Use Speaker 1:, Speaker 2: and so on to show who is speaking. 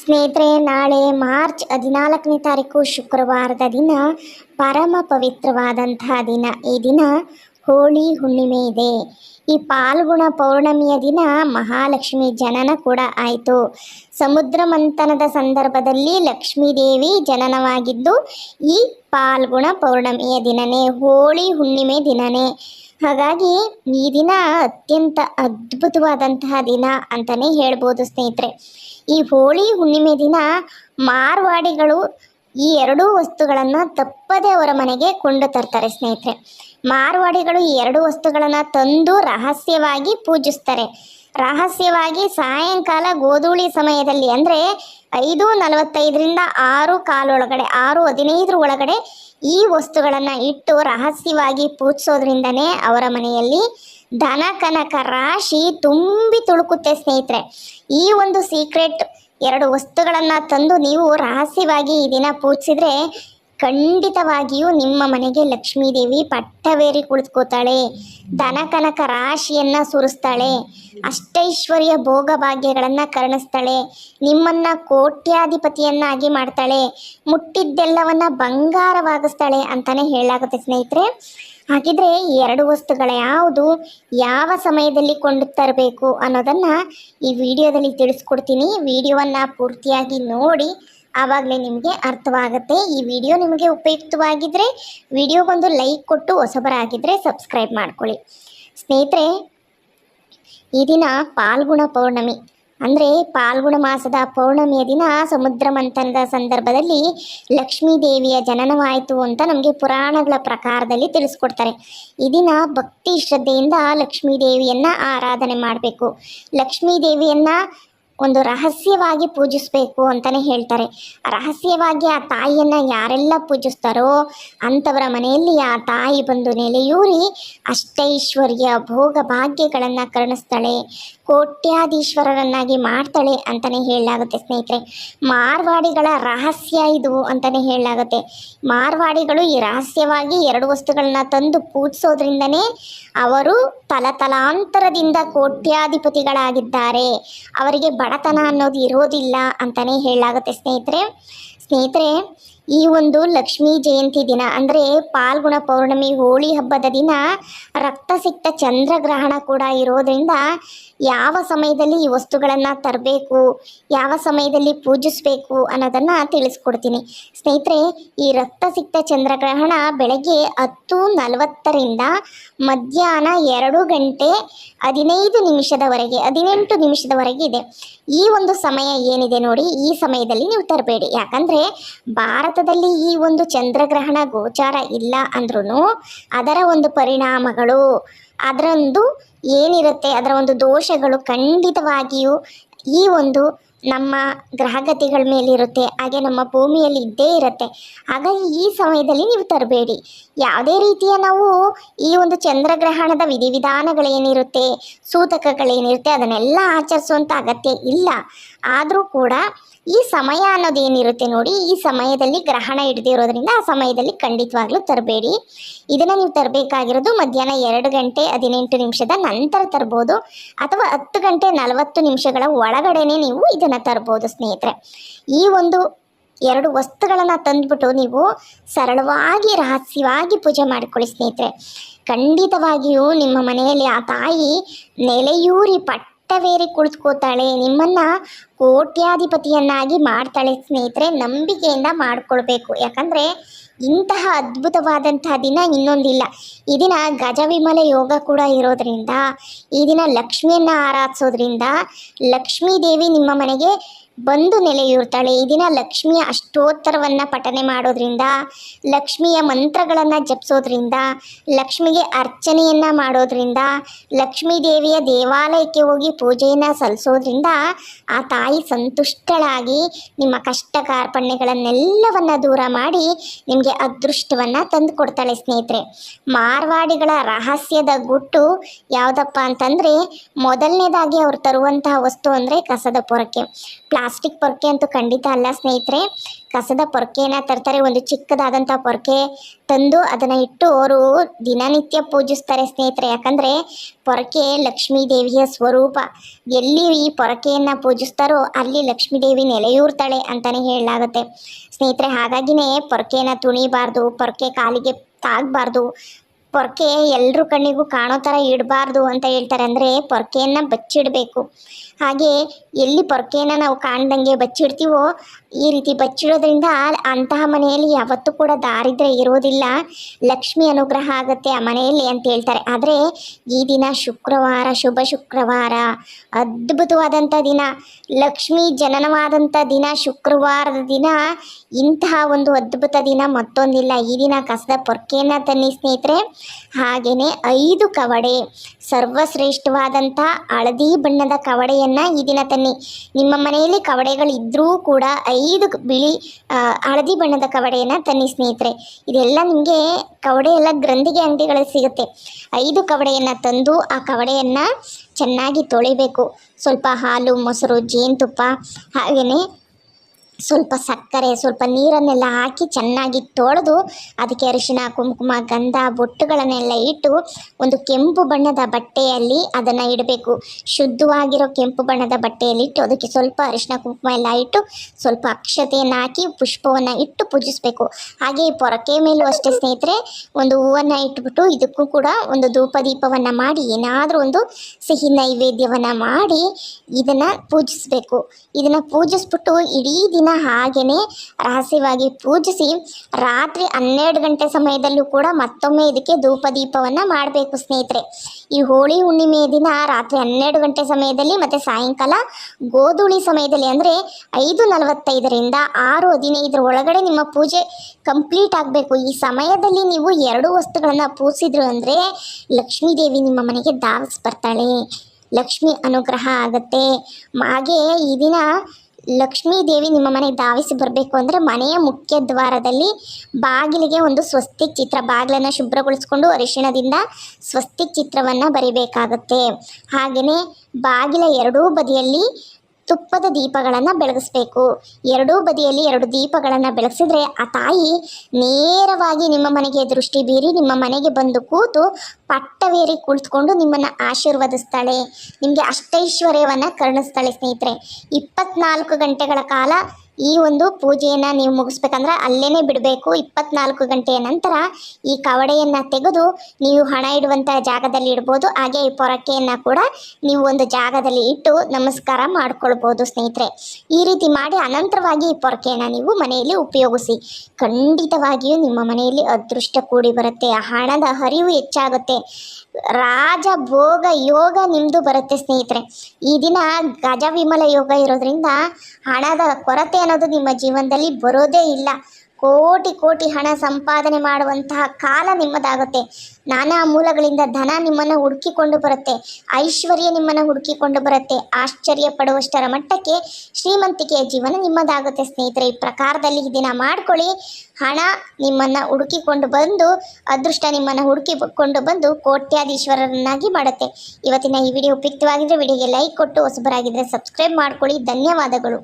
Speaker 1: ಸ್ನೇಹಿತರೆ, ನಾಳೆ ಮಾರ್ಚ್ ಹದಿನಾಲ್ಕನೇ ತಾರೀಕು ಶುಕ್ರವಾರದ ದಿನ, ಪರಮ ಪವಿತ್ರವಾದಂತಹ ದಿನ. ಈ ದಿನ ಹೋಳಿ ಹುಣ್ಣಿಮೆ ಇದೆ. ಈ ಪಾಲ್ಗುಣ ಪೌರ್ಣಮಿಯ ದಿನ ಮಹಾಲಕ್ಷ್ಮಿ ಜನನ ಕೂಡ ಆಯಿತು. ಸಮುದ್ರ ಮಂಥನದ ಸಂದರ್ಭದಲ್ಲಿ ಲಕ್ಷ್ಮೀದೇವಿ ಜನನವಾಗಿದ್ದು, ಈ ಪಾಲ್ಗುಣ ಪೌರ್ಣಮಿಯ ದಿನನೇ, ಹೋಳಿ ಹುಣ್ಣಿಮೆ ದಿನನೇ. ಹಾಗಾಗಿ ಈ ದಿನ ಅತ್ಯಂತ ಅದ್ಭುತವಾದಂತಹ ದಿನ ಅಂತಲೇ ಹೇಳ್ಬೋದು ಸ್ನೇಹಿತರೆ. ಈ ಹೋಳಿ ಹುಣ್ಣಿಮೆ ದಿನ ಮಾರ್ವಾಡಿಗಳು ಈ ಎರಡೂ ವಸ್ತುಗಳನ್ನು ತಪ್ಪದೆ ಅವರ ಮನೆಗೆ ಕೊಂಡು ತರ್ತಾರೆ ಸ್ನೇಹಿತರೆ. ಮಾರ್ವಾಡಿಗಳು ಈ ಎರಡು ವಸ್ತುಗಳನ್ನು ತಂದು ರಹಸ್ಯವಾಗಿ ಪೂಜಿಸ್ತಾರೆ. ರಹಸ್ಯವಾಗಿ ಸಾಯಂಕಾಲ ಗೋಧೂಳಿ ಸಮಯದಲ್ಲಿ ಅಂದರೆ ಐದು ನಲವತ್ತೈದರಿಂದ ಆರು ಕಾಲೊಳಗಡೆ, ಆರು ಹದಿನೈದರ ಒಳಗಡೆ ಈ ವಸ್ತುಗಳನ್ನು ಇಟ್ಟು ರಹಸ್ಯವಾಗಿ ಪೂಜಿಸೋದ್ರಿಂದನೇ ಅವರ ಮನೆಯಲ್ಲಿ ಧನ, ಕನಕ ರಾಶಿ ತುಂಬಿ ತುಳುಕುತ್ತೆ ಸ್ನೇಹಿತರೆ. ಈ ಒಂದು ಸೀಕ್ರೆಟ್ ಎರಡು ವಸ್ತುಗಳನ್ನು ತಂದು ನೀವು ರಹಸ್ಯವಾಗಿ ಈ ದಿನ ಪೂಜಿಸಿದ್ರೆ ಖಂಡಿತವಾಗಿಯೂ ನಿಮ್ಮ ಮನೆಗೆ ಲಕ್ಷ್ಮೀದೇವಿ ಪಟ್ಟವೇರಿ ಕುಳಿತುಕೋತಾಳೆ ದನ ಕನಕ ರಾಶಿಯನ್ನು ಸುರಿಸ್ತಾಳೆ. ಅಷ್ಟೈಶ್ವರ್ಯ ಭೋಗ ಭಾಗ್ಯಗಳನ್ನು ಕರುಣಿಸ್ತಾಳೆ. ನಿಮ್ಮನ್ನು ಕೋಟ್ಯಾಧಿಪತಿಯನ್ನಾಗಿ ಮಾಡ್ತಾಳೆ. ಮುಟ್ಟಿದ್ದೆಲ್ಲವನ್ನ ಬಂಗಾರವಾಗಿಸ್ತಾಳೆ ಅಂತಲೇ ಹೇಳಲಾಗುತ್ತೆ ಸ್ನೇಹಿತರೆ. ಹಾಗಿದ್ರೆ ಎರಡು ವಸ್ತುಗಳ ಯಾವುದು ಯಾವ ಸಮಯದಲ್ಲಿ ಕೊಂಡು ತರಬೇಕು ಅನ್ನೋದನ್ನು ಈ ವಿಡಿಯೋದಲ್ಲಿ ತಿಳಿಸ್ಕೊಡ್ತೀನಿ. ವಿಡಿಯೋವನ್ನು ಪೂರ್ತಿಯಾಗಿ ನೋಡಿ. ಆವಾಗಲೇ ನಿಮಗೆ ಅರ್ಥವಾಗುತ್ತೆ. ಈ ವಿಡಿಯೋ ನಿಮಗೆ ಉಪಯುಕ್ತವಾಗಿದ್ದರೆ ವಿಡಿಯೋಗೊಂದು ಲೈಕ್ ಕೊಟ್ಟು ಹೊಸಬರಾಗಿದ್ದರೆ ಸಬ್ಸ್ಕ್ರೈಬ್ ಮಾಡ್ಕೊಳ್ಳಿ. ಸ್ನೇಹಿತರೆ, ಈ ದಿನ ಪಾಲ್ಗುಣ ಪೌರ್ಣಮಿ. ಅಂದರೆ ಪಾಲ್ಗುಣ ಮಾಸದ ಪೌರ್ಣಮಿಯ ದಿನ ಸಮುದ್ರ ಮಂಥನದ ಸಂದರ್ಭದಲ್ಲಿ ಲಕ್ಷ್ಮೀ ದೇವಿಯ ಜನನವಾಯಿತು ಅಂತ ನಮಗೆ ಪುರಾಣಗಳ ಪ್ರಕಾರದಲ್ಲಿ ತಿಳಿಸ್ಕೊಡ್ತಾರೆ. ಈ ದಿನ ಭಕ್ತಿ ಶ್ರದ್ಧೆಯಿಂದ ಲಕ್ಷ್ಮೀ ದೇವಿಯನ್ನು ಆರಾಧನೆ ಮಾಡಬೇಕು. ಲಕ್ಷ್ಮೀ ದೇವಿಯನ್ನು ಒಂದು ರಹಸ್ಯವಾಗಿ ಪೂಜಿಸಬೇಕು ಅಂತಲೇ ಹೇಳ್ತಾರೆ. ರಹಸ್ಯವಾಗಿ ಆ ತಾಯಿಯನ್ನು ಯಾರೆಲ್ಲ ಪೂಜಿಸ್ತಾರೋ ಅಂಥವರ ಮನೆಯಲ್ಲಿ ಆ ತಾಯಿ ಬಂದು ನೆಲೆಯೂರಿ ಅಷ್ಟೈಶ್ವರ್ಯ ಭೋಗ ಭಾಗ್ಯಗಳನ್ನು ಕರುಣಿಸ್ತಾಳೆ. ಕೋಟ್ಯಾಧೀಶ್ವರರನ್ನಾಗಿ ಮಾಡ್ತಾಳೆ ಅಂತಲೇ ಹೇಳಲಾಗುತ್ತೆ, ಸ್ನೇಹಿತರೆ. ಮಾರ್ವಾಡಿಗಳ ರಹಸ್ಯ ಇದು ಅಂತಲೇ ಹೇಳಲಾಗುತ್ತೆ. ಮಾರ್ವಾಡಿಗಳು ಈ ರಹಸ್ಯವಾಗಿ ಎರಡು ವಸ್ತುಗಳನ್ನ ತಂದು ಪೂಜಿಸೋದ್ರಿಂದನೇ ಅವರು ತಲತಲಾಂತರದಿಂದ ಕೋಟ್ಯಾಧಿಪತಿಗಳಾಗಿದ್ದಾರೆ. ಅವರಿಗೆ ಬಡತನ ಅನ್ನೋದು ಇರೋದಿಲ್ಲ ಅಂತಲೇ ಹೇಳಲಾಗುತ್ತೆ, ಸ್ನೇಹಿತರೆ. ಸ್ನೇಹಿತರೆ ಈ ಒಂದು ಲಕ್ಷ್ಮೀ ಜಯಂತಿ ದಿನ ಅಂದರೆ ಪಾಲ್ಗುಣ ಪೌರ್ಣಮಿ, ಹೋಳಿ ಹಬ್ಬದ ದಿನ ರಕ್ತಸಿಕ್ತ ಚಂದ್ರಗ್ರಹಣ ಕೂಡ ಇರೋದ್ರಿಂದ ಯಾವ ಸಮಯದಲ್ಲಿ ಈ ವಸ್ತುಗಳನ್ನು ತರಬೇಕು, ಯಾವ ಸಮಯದಲ್ಲಿ ಪೂಜಿಸಬೇಕು ಅನ್ನೋದನ್ನು ತಿಳಿಸ್ಕೊಡ್ತೀನಿ. ಸ್ನೇಹಿತರೆ, ಈ ರಕ್ತಸಿಕ್ತ ಚಂದ್ರಗ್ರಹಣ ಬೆಳಗ್ಗೆ ಹತ್ತು ನಲವತ್ತರಿಂದ ಮಧ್ಯಾಹ್ನ ಎರಡು ಗಂಟೆ ಹದಿನೈದು ನಿಮಿಷದವರೆಗೆ, ಹದಿನೆಂಟು ನಿಮಿಷದವರೆಗೆ ಇದೆ. ಈ ಒಂದು ಸಮಯ ಏನಿದೆ ನೋಡಿ, ಈ ಸಮಯದಲ್ಲಿ ನೀವು ತರಬೇಡಿ. ಯಾಕಂದರೆ ಭಾರತದಲ್ಲಿ ಈ ಒಂದು ಚಂದ್ರಗ್ರಹಣ ಗೋಚಾರ ಇಲ್ಲ ಅಂದ್ರೂ ಅದರ ಒಂದು ಪರಿಣಾಮಗಳು, ಅದರೊಂದು ಏನಿರುತ್ತೆ, ಅದರ ಒಂದು ದೋಷಗಳು ಖಂಡಿತವಾಗಿಯೂ ಈ ಒಂದು ನಮ್ಮ ಗ್ರಹಗತಿಗಳ ಮೇಲಿರುತ್ತೆ, ಹಾಗೆ ನಮ್ಮ ಭೂಮಿಯಲ್ಲಿ ಇದ್ದೇ ಇರುತ್ತೆ. ಹಾಗಾಗಿ ಈ ಸಮಯದಲ್ಲಿ ನೀವು ತರಬೇಡಿ. ಯಾವುದೇ ರೀತಿಯ ನಾವು ಈ ಒಂದು ಚಂದ್ರಗ್ರಹಣದ ವಿಧಿವಿಧಾನಗಳೇನಿರುತ್ತೆ, ಸೂತಕಗಳೇನಿರುತ್ತೆ, ಅದನ್ನೆಲ್ಲ ಆಚರಿಸುವಂಥ ಅಗತ್ಯ ಇಲ್ಲ. ಆದರೂ ಕೂಡ ಈ ಸಮಯ ಅನ್ನೋದೇನಿರುತ್ತೆ ನೋಡಿ, ಈ ಸಮಯದಲ್ಲಿ ಗ್ರಹಣ ಹಿಡ್ದಿರೋದ್ರಿಂದ ಆ ಸಮಯದಲ್ಲಿ ಖಂಡಿತವಾಗ್ಲೂ ತರಬೇಡಿ. ಇದನ್ನು ನೀವು ತರಬೇಕಾಗಿರೋದು ಮಧ್ಯಾಹ್ನ ಎರಡು ಗಂಟೆ ಹದಿನೆಂಟು ನಿಮಿಷದ ನಂತರ ತರ್ಬೋದು, ಅಥವಾ ಹತ್ತು ಗಂಟೆ ನಲವತ್ತು ನಿಮಿಷಗಳ ಒಳಗಡೆನೆ ನೀವು ಇದನ್ನು ತರ್ಬೋದು ಸ್ನೇಹಿತರೆ. ಈ ಒಂದು ಎರಡು ವಸ್ತುಗಳನ್ನು ತಂದ್ಬಿಟ್ಟು ನೀವು ಸರಳವಾಗಿ, ರಹಸ್ಯವಾಗಿ ಪೂಜೆ ಮಾಡಿಕೊಳ್ಳಿ ಸ್ನೇಹಿತರೆ. ಖಂಡಿತವಾಗಿಯೂ ನಿಮ್ಮ ಮನೆಯಲ್ಲಿ ಆ ತಾಯಿ ನೆಲೆಯೂರಿ ಪಟ್ಟವೇರಿ ಕುಳಿತುಕೋತಾಳೆ ನಿಮ್ಮನ್ನು ಕೋಟ್ಯಾಧಿಪತಿಯನ್ನಾಗಿ ಮಾಡ್ತಾಳೆ ಸ್ನೇಹಿತರೆ, ನಂಬಿಕೆಯಿಂದ ಮಾಡಿಕೊಳ್ಬೇಕು. ಯಾಕಂದರೆ ಇಂತಹ ಅದ್ಭುತವಾದಂತಹ ದಿನ ಇನ್ನೊಂದಿಲ್ಲ. ಈ ದಿನ ಗಜವಿಮಲ ಯೋಗ ಕೂಡ ಇರೋದರಿಂದ, ಈ ದಿನ ಲಕ್ಷ್ಮಿಯನ್ನು ಆರಾಧಿಸೋದ್ರಿಂದ ಲಕ್ಷ್ಮೀ ದೇವಿ ನಿಮ್ಮ ಮನೆಗೆ ಬಂದು ನೆಲೆಯೂರ್ತಾಳೆ. ಈ ದಿನ ಲಕ್ಷ್ಮಿಯ ಅಷ್ಟೋತ್ತರವನ್ನು ಪಠನೆ ಮಾಡೋದ್ರಿಂದ, ಲಕ್ಷ್ಮಿಯ ಮಂತ್ರಗಳನ್ನು ಜಪಿಸೋದ್ರಿಂದ, ಲಕ್ಷ್ಮಿಗೆ ಅರ್ಚನೆಯನ್ನು ಮಾಡೋದ್ರಿಂದ ಲಕ್ಷ್ಮೀ ದೇವಿಯ ದೇವಾಲಯಕ್ಕೆ ಹೋಗಿ ಪೂಜೆಯನ್ನು ಸಲ್ಲಿಸೋದ್ರಿಂದ ಆ ತಾಯಿ ಸಂತುಷ್ಟಳಾಗಿ ನಿಮ್ಮ ಕಷ್ಟ ಕಾರ್ಪಣ್ಯಗಳನ್ನೆಲ್ಲವನ್ನು ದೂರ ಮಾಡಿ ನಿಮಗೆ ಅದೃಷ್ಟವನ್ನು ತಂದು ಕೊಡ್ತಾಳೆ ಸ್ನೇಹಿತರೆ. ಮಾರ್ವಾಡಿಗಳ ರಹಸ್ಯದ ಗುಟ್ಟು ಯಾವುದಪ್ಪ ಅಂತಂದರೆ, ಮೊದಲನೇದಾಗಿ ಅವರು ತರುವಂತಹ ವಸ್ತು ಅಂದರೆ ಕಸದ ಪೊರಕೆ. ಪ್ಲಾಸ್ಟಿಕ್ ಪೊರ್ಕೆ ಅಂತೂ ಖಂಡಿತ ಅಲ್ಲ ಸ್ನೇಹಿತರೆ. ಕಸದ ಪೊರ್ಕೆನ ತರ್ತಾರೆ, ಒಂದು ಚಿಕ್ಕದಾದಂಥ ಪೊರ್ಕೆ ತಂದು ಅದನ್ನು ಇಟ್ಟು ಅವರು ದಿನನಿತ್ಯ ಪೂಜಿಸ್ತಾರೆ ಸ್ನೇಹಿತರೆ. ಯಾಕಂದರೆ ಪೊರಕೆ ಲಕ್ಷ್ಮೀ ದೇವಿಯ ಸ್ವರೂಪ. ಎಲ್ಲಿ ಈ ಪೊರಕೆಯನ್ನು ಪೂಜಿಸ್ತಾರೋ ಅಲ್ಲಿ ಲಕ್ಷ್ಮೀ ದೇವಿ ನೆಲೆಯೂರ್ತಾಳೆ ಅಂತಲೇ ಹೇಳಲಾಗುತ್ತೆ. ಸ್ನೇಹಿತರೆ, ಹಾಗಾಗಿನೇ ಪೊರಕೆನ ತುಣಿಬಾರ್ದು, ಪೊರಕೆ ಕಾಲಿಗೆ ತಾಗಬಾರ್ದು ಪೊರ್ಕೆ ಎಲ್ರ ಕಣ್ಣಿಗೂ ಕಾಣೋ ಥರ ಇಡಬಾರ್ದು ಅಂತ ಹೇಳ್ತಾರೆ ಅಂದರೆ ಪೊರ್ಕೆಯನ್ನು ಬಚ್ಚಿಡಬೇಕು. ಹಾಗೆ ಎಲ್ಲಿ ಪೊರ್ಕೆಯನ್ನು ನಾವು ಕಾಣ್ದಂಗೆ ಬಚ್ಚಿಡ್ತೀವೋ ಈ ರೀತಿ ಬಚ್ಚಿಡೋದ್ರಿಂದ ಅಂತಹ ಮನೆಯಲ್ಲಿ ಯಾವತ್ತೂ ಕೂಡ ದಾರಿದ್ರೆ ಇರೋದಿಲ್ಲ. ಲಕ್ಷ್ಮಿ ಅನುಗ್ರಹ ಆಗುತ್ತೆ ಆ ಮನೆಯಲ್ಲಿ ಅಂತ ಹೇಳ್ತಾರೆ. ಆದರೆ ಈ ದಿನ ಶುಕ್ರವಾರ, ಶುಭ ಶುಕ್ರವಾರ ಅದ್ಭುತವಾದಂಥ ದಿನ, ಲಕ್ಷ್ಮಿ ಜನನವಾದಂಥ ದಿನ, ಶುಕ್ರವಾರದ ದಿನ, ಇಂತಹ ಒಂದು ಅದ್ಭುತ ದಿನ ಮತ್ತೊಂದಿಲ್ಲ. ಈ ದಿನ ಕಸದ ಪೊರ್ಕೆಯನ್ನು ತನ್ನಿ ಸ್ನೇಹಿತರೆ ಹಾಗೆಯೇ ಐದು ಕವಡೆ, ಸರ್ವಶ್ರೇಷ್ಠವಾದಂಥ ಹಳದಿ ಬಣ್ಣದ ಕವಡೆಯನ್ನು ಈ ದಿನ ತನ್ನಿ. ನಿಮ್ಮ ಮನೆಯಲ್ಲಿ ಕವಡೆಗಳಿದ್ದರೂ ಕೂಡ ಐದು ಬಿಳಿ ಹಳದಿ ಬಣ್ಣದ ಕವಡೆಯನ್ನು ತನ್ನಿ ಸ್ನೇಹಿತರೆ. ಇದೆಲ್ಲ ನಿಮಗೆ ಕವಡೆ ಎಲ್ಲ ಗ್ರಂಥಿಗೆ ಅಂಗಡಿಗಳಲ್ಲಿ ಸಿಗುತ್ತೆ. ಐದು ಕವಡೆಯನ್ನು ತಂದು ಆ ಕವಡೆಯನ್ನು ಚೆನ್ನಾಗಿ ತೊಳಿಬೇಕು. ಸ್ವಲ್ಪ ಹಾಲು, ಮೊಸರು, ಜೇನುತುಪ್ಪ ಹಾಗೆಯೇ ಸ್ವಲ್ಪ ಸಕ್ಕರೆ, ಸ್ವಲ್ಪ ನೀರನ್ನೆಲ್ಲ ಹಾಕಿ ಚೆನ್ನಾಗಿ ತೊಳೆದು ಅದಕ್ಕೆ ಅರಿಶಿನ, ಕುಂಕುಮ, ಗಂಧ, ಬೊಟ್ಟುಗಳನ್ನೆಲ್ಲ ಇಟ್ಟು ಒಂದು ಕೆಂಪು ಬಣ್ಣದ ಬಟ್ಟೆಯಲ್ಲಿ ಅದನ್ನು ಇಡಬೇಕು. ಶುದ್ಧವಾಗಿರೋ ಕೆಂಪು ಬಣ್ಣದ ಬಟ್ಟೆಯಲ್ಲಿ ಇಟ್ಟು ಅದಕ್ಕೆ ಸ್ವಲ್ಪ ಅರಿಶಿನ, ಕುಂಕುಮ ಎಲ್ಲ ಇಟ್ಟು ಸ್ವಲ್ಪ ಅಕ್ಷತೆಯನ್ನು ಹಾಕಿ ಪುಷ್ಪವನ್ನು ಇಟ್ಟು ಪೂಜಿಸಬೇಕು. ಹಾಗೆ ಪೊರಕೆ ಮೇಲೂ ಅಷ್ಟೇ ಸ್ನೇಹಿತರೆ, ಒಂದು ಹೂವನ್ನು ಇಟ್ಬಿಟ್ಟು ಇದಕ್ಕೂ ಕೂಡ ಒಂದು ಧೂಪ ದೀಪವನ್ನು ಮಾಡಿ, ಏನಾದರೂ ಒಂದು ಸಿಹಿ ನೈವೇದ್ಯವನ್ನು ಮಾಡಿ ಇದನ್ನು ಪೂಜಿಸಬೇಕು. ಇದನ್ನು ಪೂಜಿಸ್ಬಿಟ್ಟು ಇಡೀ ದಿನ ಹಾಗೆಯೇ ರಹಸ್ಯವಾಗಿ ಪೂಜಿಸಿ ರಾತ್ರಿ ಹನ್ನೆರಡು ಗಂಟೆ ಸಮಯದಲ್ಲೂ ಕೂಡ ಮತ್ತೊಮ್ಮೆ ಇದಕ್ಕೆ ಧೂಪ ದೀಪವನ್ನು ಮಾಡಬೇಕು ಸ್ನೇಹಿತರೆ. ಈ ಹೋಳಿ ಹುಣ್ಣಿಮೆಯ ದಿನ ರಾತ್ರಿ ಹನ್ನೆರಡು ಗಂಟೆ ಸಮಯದಲ್ಲಿ ಮತ್ತು ಸಾಯಂಕಾಲ ಗೋಧೂಳಿ ಸಮಯದಲ್ಲಿ ಅಂದರೆ ಐದು ನಲವತ್ತೈದರಿಂದ ಆರು ಹದಿನೈದರ ಒಳಗಡೆ ನಿಮ್ಮ ಪೂಜೆ ಕಂಪ್ಲೀಟ್ ಆಗಬೇಕು. ಈ ಸಮಯದಲ್ಲಿ ನೀವು ಎರಡು ವಸ್ತುಗಳನ್ನು ಪೂಜಿಸಿದ್ರು ಅಂದರೆ ಲಕ್ಷ್ಮೀ ದೇವಿ ನಿಮ್ಮ ಮನೆಗೆ ಧಾವಿಸಿ ಬರ್ತಾಳೆ ಲಕ್ಷ್ಮಿ ಅನುಗ್ರಹ ಆಗುತ್ತೆ. ಹಾಗೆ ಈ ದಿನ ಲಕ್ಷ್ಮೀ ದೇವಿ ನಿಮ್ಮ ಮನೆಗೆ ಧಾವಿಸಿ ಬರಬೇಕು ಅಂದರೆ ಮನೆಯ ಮುಖ್ಯ ದ್ವಾರದಲ್ಲಿ ಬಾಗಿಲಿಗೆ ಒಂದು ಸ್ವಸ್ತಿಕ್ ಚಿತ್ರ, ಬಾಗಿಲನ್ನು ಶುಭ್ರಗೊಳಿಸ್ಕೊಂಡು ಅರಿಶಿಣದಿಂದ ಸ್ವಸ್ತಿಕ್ ಚಿತ್ರವನ್ನು ಬರಿಬೇಕಾಗುತ್ತೆ. ಹಾಗೆಯೇ ಬಾಗಿಲ ಎರಡೂ ಬದಿಯಲ್ಲಿ ತುಪ್ಪದ ದೀಪಗಳನ್ನು ಬೆಳಗಿಸ್ಬೇಕು. ಎರಡೂ ಬದಿಯಲ್ಲಿ ಎರಡು ದೀಪಗಳನ್ನು ಬೆಳಗಿಸಿದ್ರೆ ಆ ತಾಯಿ ನೇರವಾಗಿ ನಿಮ್ಮ ಮನೆಗೆ ದೃಷ್ಟಿ ಬೀರಿ ನಿಮ್ಮ ಮನೆಗೆ ಬಂದು ಕೂತು ಪಟ್ಟವೇರಿ ಕುಳಿತುಕೊಂಡು ನಿಮ್ಮನ್ನು ಆಶೀರ್ವದಿಸ್ತಾಳೆ. ನಿಮಗೆ ಅಷ್ಟೈಶ್ವರ್ಯವನ್ನು ಕರುಣಿಸ್ತಾಳೆ ಸ್ನೇಹಿತರೆ. ಇಪ್ಪತ್ನಾಲ್ಕು ಗಂಟೆಗಳ ಕಾಲ ಈ ಒಂದು ಪೂಜೆಯನ್ನು ನೀವು ಮುಗಿಸ್ಬೇಕಂದ್ರೆ ಅಲ್ಲೇ ಬಿಡಬೇಕು ಇಪ್ಪತ್ನಾಲ್ಕು ಗಂಟೆಯ ನಂತರ ಈ ಕವಡೆಯನ್ನು ತೆಗೆದು ನೀವು ಹಣ ಇಡುವಂಥ ಜಾಗದಲ್ಲಿ ಇಡ್ಬೋದು. ಹಾಗೆ ಈ ಪೊರಕೆಯನ್ನು ಕೂಡ ನೀವು ಒಂದು ಜಾಗದಲ್ಲಿ ಇಟ್ಟು ನಮಸ್ಕಾರ ಮಾಡಿಕೊಳ್ಬೋದು ಸ್ನೇಹಿತರೆ. ಈ ರೀತಿ ಮಾಡಿ ಅನಂತರವಾಗಿ ಈ ಪೊರಕೆಯನ್ನು ನೀವು ಮನೆಯಲ್ಲಿ ಉಪಯೋಗಿಸಿ. ಖಂಡಿತವಾಗಿಯೂ ನಿಮ್ಮ ಮನೆಯಲ್ಲಿ ಅದೃಷ್ಟ ಕೂಡಿ ಬರುತ್ತೆ. ಹಣದ ಹರಿವು ಹೆಚ್ಚಾಗುತ್ತೆ. ರಾಜ ಭೋಗ ಯೋಗ ನಿಮ್ಮದು ಬರುತ್ತೆ ಸ್ನೇಹಿತರೆ. ಈ ದಿನ ಗಜ ವಿಮಲ ಯೋಗ ಇರೋದ್ರಿಂದ ಹಣದ ಕೊರತೆ ಅನ್ನೋದು ನಿಮ್ಮ ಜೀವನದಲ್ಲಿ ಬರೋದೇ ಇಲ್ಲ. ಕೋಟಿ ಕೋಟಿ ಹಣ ಸಂಪಾದನೆ ಮಾಡುವಂತಹ ಕಾಲ ನಿಮ್ಮದಾಗುತ್ತೆ. ನಾನಾ ಮೂಲಗಳಿಂದ ಧನ ನಿಮ್ಮನ್ನು ಹುಡುಕಿಕೊಂಡು ಬರುತ್ತೆ. ಐಶ್ವರ್ಯ ನಿಮ್ಮನ್ನು ಹುಡುಕಿಕೊಂಡು ಬರುತ್ತೆ. ಆಶ್ಚರ್ಯ ಪಡುವಷ್ಟರ ಮಟ್ಟಕ್ಕೆ ಶ್ರೀಮಂತಿಕೆಯ ಜೀವನ ನಿಮ್ಮದಾಗುತ್ತೆ ಸ್ನೇಹಿತರೆ. ಈ ಪ್ರಕಾರದಲ್ಲಿ ದಿನ ಮಾಡ್ಕೊಳ್ಳಿ. ಹಣ ನಿಮ್ಮನ್ನು ಹುಡುಕಿಕೊಂಡು ಬಂದು, ಅದೃಷ್ಟ ನಿಮ್ಮನ್ನು ಹುಡುಕಿಕೊಂಡು ಬಂದು ಕೋಟ್ಯಾಧೀಶ್ವರರನ್ನಾಗಿ ಮಾಡುತ್ತೆ. ಇವತ್ತಿನ ಈ ವಿಡಿಯೋ ಉಪಯುಕ್ತವಾಗಿದ್ದರೆ ವಿಡಿಯೋಗೆ ಲೈಕ್ ಕೊಟ್ಟು ಹೊಸಬರಾಗಿದ್ದರೆ ಸಬ್ಸ್ಕ್ರೈಬ್ ಮಾಡ್ಕೊಳ್ಳಿ. ಧನ್ಯವಾದಗಳು.